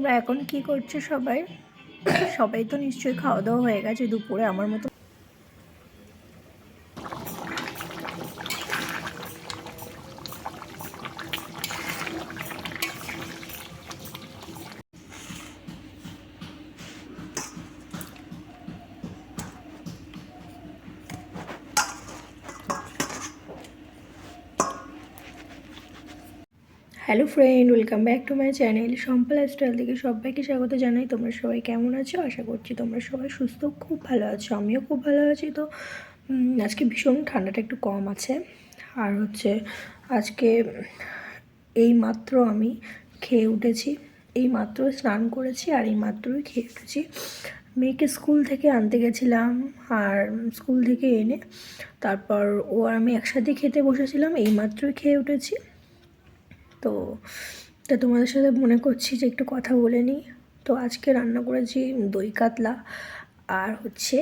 তোমরা এখন কি করছ সবাই? সবাই তো নিশ্চয়ই খাওয়া দাওয়া হয়ে গেছে দুপুরে, আমার মতো hello friend, welcome back to my channel Sampa lifestyle থেকে সবাইকে স্বাগত জানাই। তোমরা সবাই কেমন আছো? আশা করছি তোমরা সবাই সুস্থ, খুব ভালো আছো, আমিও খুব ভালো আছি। তো আজকে ভীষণ ঠান্ডাটা একটু কম আছে। আর হচ্ছে আজকে এই মাত্র আমি খেয়ে উঠেছি, এই মাত্র স্নান করেছি আর এই মাত্রই খেয়ে উঠেছি। মেয়েকে স্কুল থেকে আনতে গেছিলাম আর স্কুল থেকে এনে তারপর ও আর আমি একসাথে খেতে বসেছিলাম, এই মাত্রই খেয়ে উঠেছি। তো, তা তোমাদের সাথে মনে করছি যে একটু কথা বলে নিই। তো আজকে রান্না করেছি দই কাতলা আর হচ্ছে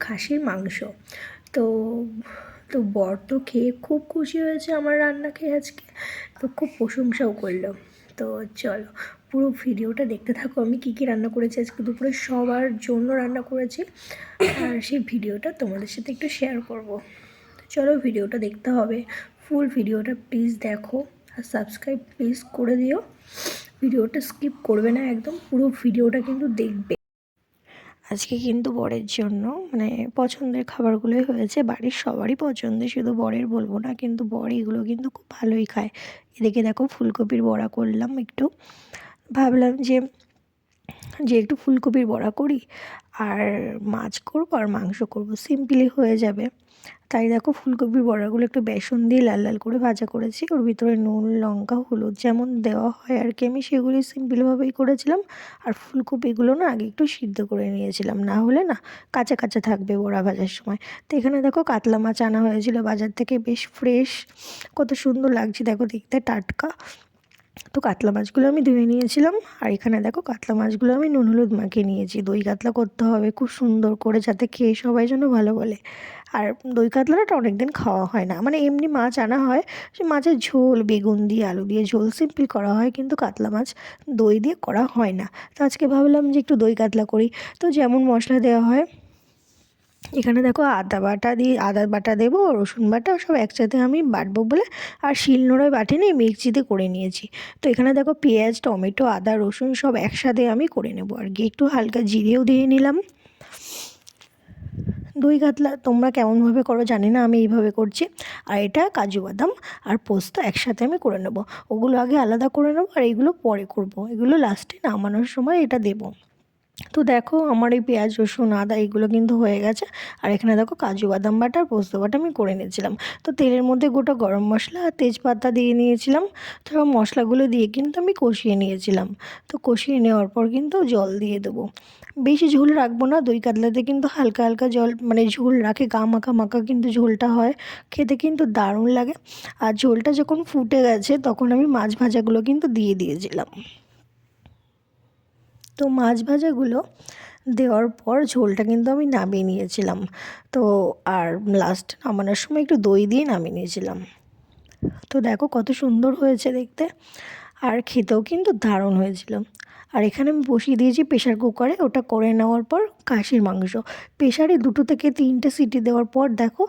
খাসির মাংস। তো তো বর তো খেয়ে খুব খুশি হয়েছে আমার রান্না খেয়ে আজকে। তো খুব প্রশংসাও করল। তো চলো, পুরো ভিডিওটা দেখতে থাকো। আমি কী কী রান্না করেছি? আজকে দুপুরে সবার জন্য রান্না করেছি। আর সেই ভিডিওটা তোমাদের সাথে একটু শেয়ার করব। চলো ভিডিওটা দেখতে হবে। ফুল ভিডিওটা প্লিজ দেখো। আর সাবস্ক্রাইব প্লিজ করে দিও। ভিডিওটা স্কিপ করবে না একদম, পুরো ভিডিওটা কিন্তু দেখবে। আজকে কিন্তু বরের জন্য মানে পছন্দের খাবারগুলোই হয়েছে, বাড়ির সবারই পছন্দের শুধু বরের বলব না, কিন্তু বর এগুলো কিন্তু খুব ভালোই খায়। এদিকে দেখো ফুলকপির বড়া করলাম একটু। ভাবলাম যে যে একটু ফুলকপির বড়া করি আর মাছ করব আর মাংস করব সিম্পলি হয়ে যাবে। তাই দেখো ফুলকপির বড়াগুলো একটু বেসন দিয়ে লাল লাল করে ভাজা করেছি। ওর ভিতরে নুন, লঙ্কা, হলুদ যেমন দেওয়া হয় আর কি আমি সেগুলি সিম্পলভাবেই করেছিলাম। আর ফুলকপিগুলো না আগে একটু সিদ্ধ করে নিয়েছিলাম, না হলে না কাঁচা কাঁচা থাকবে বড়া ভাজার সময়। তো এখানে দেখো কাতলা মাছ আনা হয়েছিল বাজার থেকে, বেশ ফ্রেশ কত সুন্দর লাগছে দেখো দেখতে, টাটকা। তো কাতলা মাছগুলো আমি ধুয়ে নিয়েছিলাম, আর এখানে দেখো কাতলা মাছগুলো আমি নুন হলুদ মাখিয়ে নিয়েছি। দই কাতলা করতে হবে খুব সুন্দর করে যাতে খেয়ে সবাই যেন ভালো বলে। আর দই কাতলাটা অনেক দিন খাওয়া হয় না মানে এমনি মাছ আনা হয়, সে মাছের ঝোল, বেগুন দিয়ে, আলু দিয়ে ঝোল সিম্পল করা হয়, কিন্তু কাতলা মাছ দই দিয়ে করা হয় না। তো আজকে ভাবলাম যে একটু দই কাতলা করি। তো যেমন মশলা দেওয়া হয় এখানে দেখো আদা বাটা দিয়ে, আদা বাটা দেবো, রসুন বাটা, সব একসাথে আমি বাটবো বলে, আর শিলনোড়ায় বাটি নিয়ে মিক্সিতে করে নিয়েছি। তো এখানে দেখো পেঁয়াজ, টমেটো, আদা, রসুন সব একসাথে আমি করে নেব আর কি। একটু হালকা জিরেও দিয়ে নিলাম। দই কাতলা তোমরা কেমনভাবে করো জানি না, আমি এইভাবে করছি। আর এটা কাজু বাদাম আর পোস্ত একসাথে আমি করে নেব। ওগুলো আগে আলাদা করে নেব আর এগুলো পরে করব। এগুলো লাস্টে নামানোর সময় এটা দেবো। তো দেখো আমার এই পেঁয়াজ, রসুন, আদা এগুলো কিন্তু হয়ে গেছে। আর এখানে দেখো কাজু, বাদাম বাটা আর পোস্ত বাটা আমি করে নিয়েছিলাম। তো তেলের মধ্যে গোটা গরম মশলা আর তেজপাতা দিয়ে নিয়েছিলাম। তো মশলাগুলো দিয়ে কিন্তু আমি কষিয়ে নিয়েছিলাম। তো কষিয়ে নেওয়ার পর কিন্তু জল দিয়ে দেবো। বেশি ঝোল রাখব না, দই কাতলাতে কিন্তু হালকা হালকা জল মানে ঝোল রাখে, গা মাখা মাখা কিন্তু ঝোলটা হয়। খেতে কিন্তু দারুণ লাগে। আর ঝোলটা যখন ফুটে গেছে তখন আমি মাছ ভাজাগুলো কিন্তু দিয়ে দিয়েছিলাম। তো মাছ ভাজাগুলো দেওয়ার পর ঝোলটা কিন্তু আমি নামিয়ে নিয়েছিলাম। তো আর লাস্ট নামানোর সময় একটু দই দিয়ে নামিয়ে নিয়েছিলাম। তো দেখো কত সুন্দর হয়েছে দেখতে। আর খেতেও কিন্তু দারুণ হয়েছিল। আর এখানে আমি বসিয়ে দিয়েছি প্রেশার কুকারে ওটা করে নেওয়ার পর খাসির মাংস। প্রেশারে দুটো থেকে তিনটে সিটি দেওয়ার পর দেখো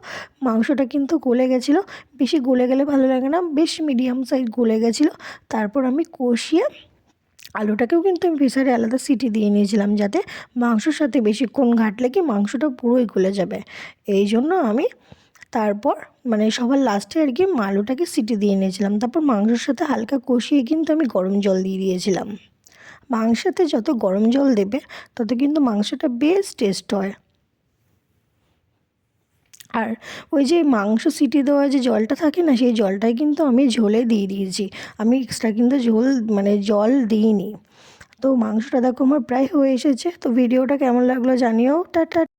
মাংসটা কিন্তু গলে গেছিল। বেশি গলে গেলে ভালো লাগে না, বেশ মিডিয়াম সাইজ গলে গেছিল। তারপর আমি কষিয়ে আলুটাকেও কিন্তু আমি প্রেসারে আলাদা সিটি দিয়ে নিয়েছিলাম যাতে মাংসর সাথে বেশিক্ষণ ঘাটলে কি মাংসটা পুরোই গলে যাবে। এই জন্য আমি তারপর মানে সবার লাস্টে আর কি আলুটাকে সিটি দিয়ে নিয়েছিলাম। তারপর মাংসর সাথে হালকা কষিয়ে কিন্তু আমি গরম জল দিয়ে দিয়েছিলাম। মাংসতে যত গরম জল দেবে, তত কিন্তু মাংসটা বেশ টেস্ট হয়। আর ওই যে মাংস সিটি দেওয়া যে জলটা থাকে না, সেই জলটাই কিন্তু আমি ঝোলে দিয়ে দিয়েছি। আমি এক্সট্রা কিন্তু ঝোল মানে জল দিইনি। তো মাংসটা দেখো আমার প্রায় হয়ে এসেছে। তো ভিডিওটা কেমন লাগল জানিও। টাটা